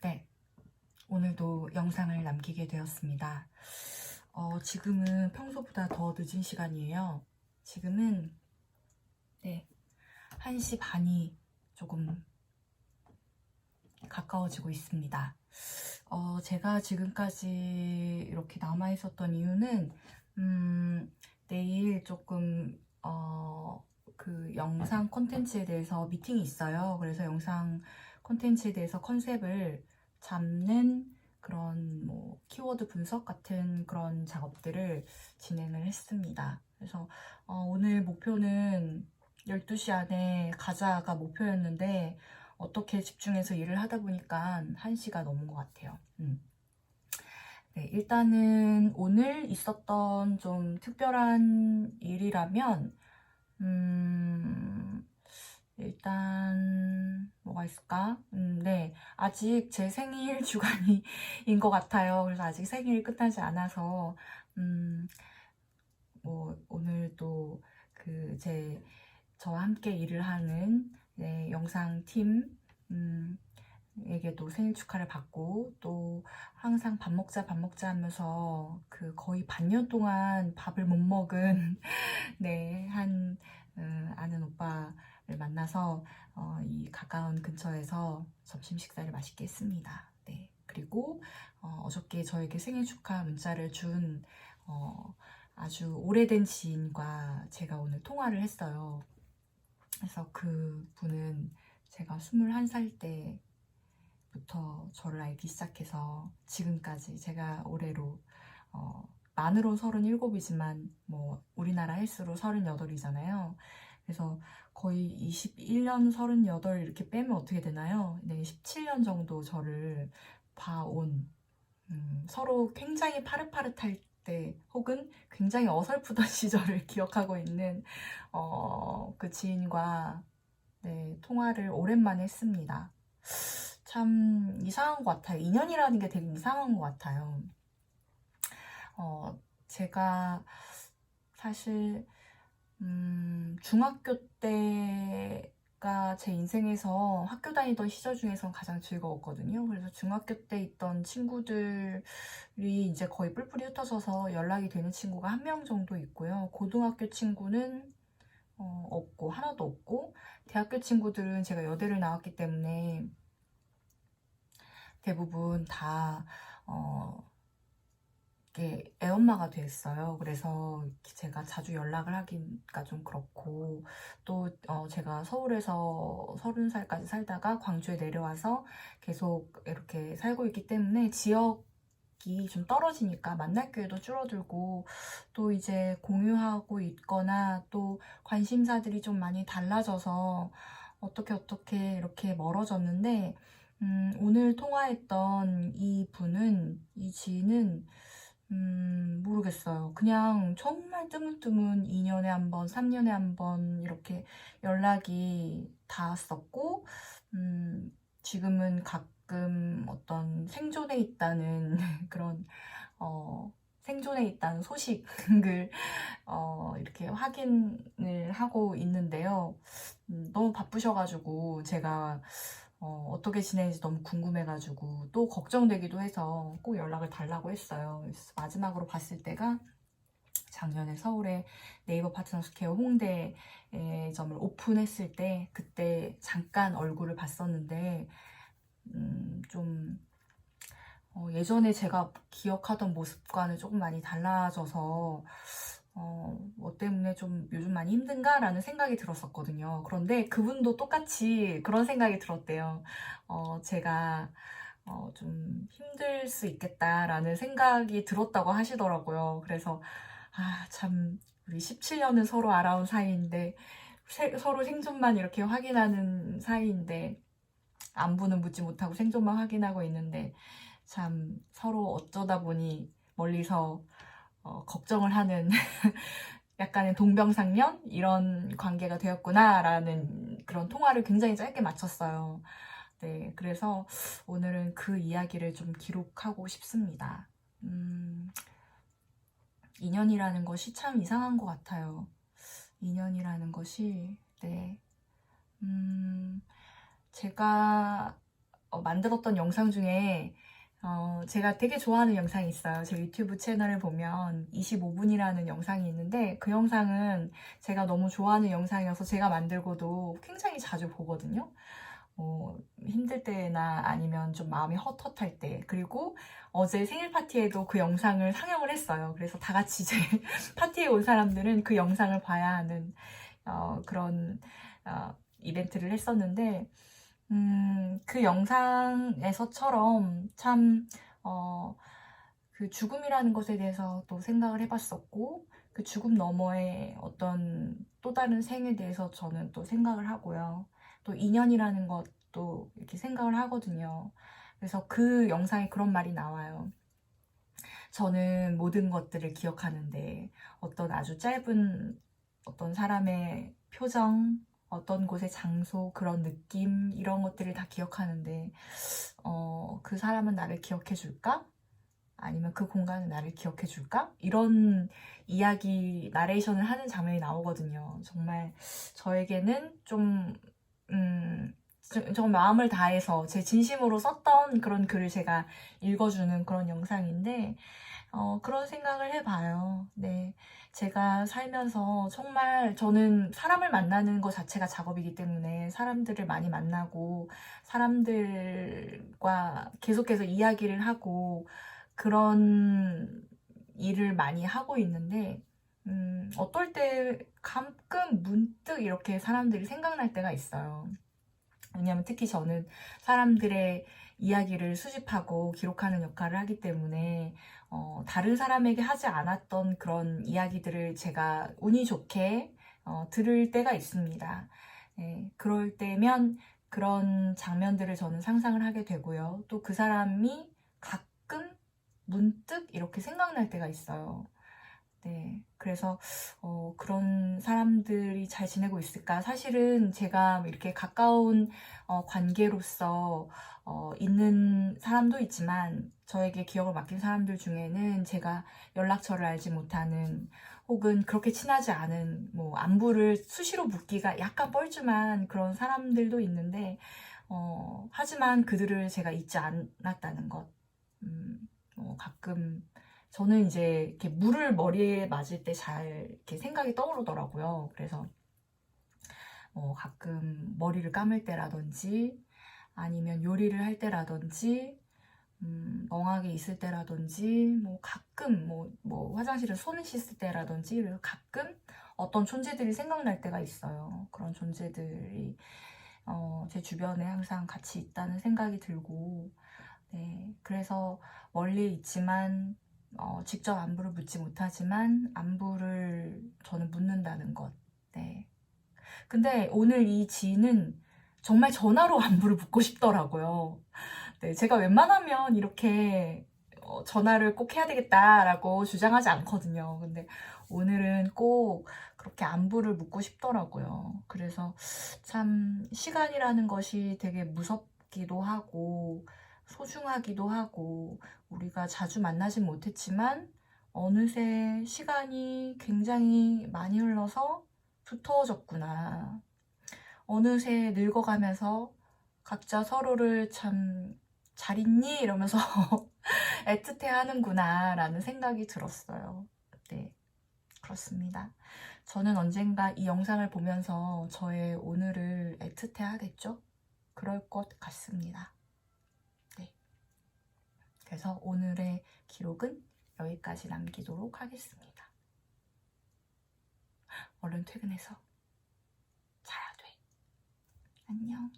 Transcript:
네. 오늘도 영상을 남기게 되었습니다. 어, 지금은 평소보다 더 늦은 시간이에요. 지금은, 네. 1시 반이 조금 가까워지고 있습니다. 어, 제가 지금까지 이렇게 남아 있었던 이유는, 음, 내일 조금, 어, 그 영상 콘텐츠에 대해서 미팅이 있어요. 그래서 영상 콘텐츠에 대해서 컨셉을 잡는 그런 뭐 키워드 분석 같은 그런 작업들을 진행을 했습니다. 그래서 어, 오늘 목표는 12시 안에 가자가 목표였는데 어떻게 집중해서 일을 하다 보니까 1시가 넘은 것 같아요. 음. 네, 일단은 오늘 있었던 좀 특별한 일이라면 음, 일단 뭐가 있을까? 음, 네, 아직 제 생일 주간인 것 같아요. 그래서 아직 생일이 끝나지 않아서 음, 뭐 오늘도 그제 저와 함께 일을 하는 네, 영상 팀 음, 에게도 생일 축하를 받고 또 항상 밥 먹자 밥 먹자 하면서 그 거의 반년 동안 밥을 못 먹은 네한 음, 아는 오빠를 만나서 어, 이 가까운 근처에서 점심 식사를 맛있게 했습니다. 네 그리고 어, 어저께 저에게 생일 축하 문자를 준 어, 아주 오래된 지인과 제가 오늘 통화를 했어요. 그래서 그 분은 제가 21살 때 부터 저를 알기 시작해서 지금까지 제가 올해로 어, 만으로 37이지만 뭐 우리나라 헬스로 38이잖아요. 그래서 거의 21년 38 이렇게 빼면 어떻게 되나요? 네, 17년 정도 저를 봐온 음, 서로 굉장히 파릇파릇할 때 혹은 굉장히 어설프던 시절을 기억하고 있는 어, 그 지인과 네, 통화를 오랜만에 했습니다. 참 이상한 것 같아요. 인연이라는 게 되게 이상한 것 같아요. 어, 제가 사실 음, 중학교 때가 제 인생에서 학교 다니던 시절 중에서 가장 즐거웠거든요. 그래서 중학교 때 있던 친구들이 이제 거의 뿔뿔이 흩어져서 연락이 되는 친구가 한 명 정도 있고요. 고등학교 친구는 어, 없고 하나도 없고 대학교 친구들은 제가 여대를 나왔기 때문에 대부분 다 어, 이렇게 애엄마가 됐어요. 그래서 제가 자주 연락을 하기가 좀 그렇고 또 어, 제가 서울에서 서른 살까지 살다가 광주에 내려와서 계속 이렇게 살고 있기 때문에 지역 이 좀 떨어지니까 만날 기회도 줄어들고 또 이제 공유하고 있거나 또 관심사들이 좀 많이 달라져서 어떻게 어떻게 이렇게 멀어졌는데 음, 오늘 통화했던 이 분은, 이 지인은, 음, 모르겠어요. 그냥 정말 뜨문뜨문 2년에 한 번, 3년에 한 번 이렇게 연락이 닿았었고, 음, 지금은 가끔 어떤 생존에 있다는 그런, 어, 생존에 있다는 소식을, 어, 이렇게 확인을 하고 있는데요. 음, 너무 바쁘셔가지고 제가 어, 어떻게 지내는지 너무 궁금해가지고 또 걱정되기도 해서 꼭 연락을 달라고 했어요. 마지막으로 봤을 때가 작년에 서울에 네이버 파트너스 케어 홍대 점을 오픈했을 때 그때 잠깐 얼굴을 봤었는데 음, 좀 어, 예전에 제가 기억하던 모습과는 조금 많이 달라져서 어, 뭐 때문에 좀 요즘 많이 힘든가라는 생각이 들었었거든요. 그런데 그분도 똑같이 그런 생각이 들었대요. 어, 제가 어, 좀 힘들 수 있겠다라는 생각이 들었다고 하시더라고요. 그래서 아, 참 우리 17년은 서로 알아온 사이인데 세- 서로 생존만 이렇게 확인하는 사이인데 안부는 묻지 못하고 생존만 확인하고 있는데 참 서로 어쩌다 보니 멀리서 어, 걱정을 하는 약간의 동병상련 이런 관계가 되었구나라는 그런 통화를 굉장히 짧게 마쳤어요. 네, 그래서 오늘은 그 이야기를 좀 기록하고 싶습니다. 음, 인연이라는 것이 참 이상한 것 같아요. 인연이라는 것이, 네. 음, 제가 어, 만들었던 영상 중에 어, 제가 되게 좋아하는 영상이 있어요. 제 유튜브 채널을 보면 25분이라는 영상이 있는데 그 영상은 제가 너무 좋아하는 영상이어서 제가 만들고도 굉장히 자주 보거든요. 어, 힘들 때나 아니면 좀 마음이 헛헛할 때 그리고 어제 생일 파티에도 그 영상을 상영을 했어요. 그래서 다 같이 이제 파티에 온 사람들은 그 영상을 봐야 하는 어, 그런 어, 이벤트를 했었는데 음, 그 영상에서처럼 참, 어, 그 죽음이라는 것에 대해서 또 생각을 해봤었고, 그 죽음 너머의 어떤 또 다른 생에 대해서 저는 또 생각을 하고요. 또 인연이라는 것도 이렇게 생각을 하거든요. 그래서 그 영상에 그런 말이 나와요. 저는 모든 것들을 기억하는데 어떤 아주 짧은 어떤 사람의 표정, 어떤 곳의 장소, 그런 느낌, 이런 것들을 다 기억하는데, 어, 그 사람은 나를 기억해 줄까? 아니면 그 공간은 나를 기억해 줄까? 이런 이야기, 나레이션을 하는 장면이 나오거든요. 정말 저에게는 좀, 음, 좀- 좀 마음을 다해서 제 진심으로 썼던 그런 글을 제가 읽어주는 그런 영상인데, 어, 그런 생각을 해봐요. 네. 제가 살면서 정말 저는 사람을 만나는 것 자체가 작업이기 때문에 사람들을 많이 만나고 사람들과 계속해서 이야기를 하고 그런 일을 많이 하고 있는데, 음, 어떨 때 가끔 문득 이렇게 사람들이 생각날 때가 있어요. 왜냐하면 특히 저는 사람들의 이야기를 수집하고 기록하는 역할을 하기 때문에 어, 다른 사람에게 하지 않았던 그런 이야기들을 제가 운이 좋게 어, 들을 때가 있습니다. 예, 그럴 때면 그런 장면들을 저는 상상을 하게 되고요. 또 그 사람이 가끔 문득 이렇게 생각날 때가 있어요. 네, 그래서 어, 그런 사람들이 잘 지내고 있을까? 사실은 제가 이렇게 가까운 어, 관계로서 어, 있는 사람도 있지만 저에게 기억을 맡긴 사람들 중에는 제가 연락처를 알지 못하는 혹은 그렇게 친하지 않은 뭐 안부를 수시로 묻기가 약간 뻘쭘한 그런 사람들도 있는데 어, 하지만 그들을 제가 잊지 않았다는 것 음, 어, 가끔 저는 이제 이렇게 물을 머리에 맞을 때 잘 이렇게 생각이 떠오르더라고요. 그래서 어, 가끔 머리를 감을 때라든지 아니면 요리를 할 때라든지 음, 멍하게 있을 때라든지 뭐 가끔 뭐, 뭐 화장실에 손을 씻을 때라든지 가끔 어떤 존재들이 생각날 때가 있어요. 그런 존재들이 어, 제 주변에 항상 같이 있다는 생각이 들고 네, 그래서 멀리 있지만 어, 직접 안부를 묻지 못하지만 안부를 저는 묻는다는 것. 네. 근데 오늘 이 지인은 정말 전화로 안부를 묻고 싶더라고요. 네, 제가 웬만하면 이렇게 어, 전화를 꼭 해야 되겠다라고 주장하지 않거든요. 근데 오늘은 꼭 그렇게 안부를 묻고 싶더라고요. 그래서 참 시간이라는 것이 되게 무섭기도 하고 소중하기도 하고 우리가 자주 만나진 못했지만 어느새 시간이 굉장히 많이 흘러서 두터워졌구나. 어느새 늙어가면서 각자 서로를 참 잘 있니? 이러면서 애틋해 하는구나 라는 생각이 들었어요. 네. 그렇습니다. 저는 언젠가 이 영상을 보면서 저의 오늘을 애틋해 하겠죠? 그럴 것 같습니다. 네. 그래서 오늘의 기록은 여기까지 남기도록 하겠습니다. 얼른 퇴근해서 자야 돼. 안녕.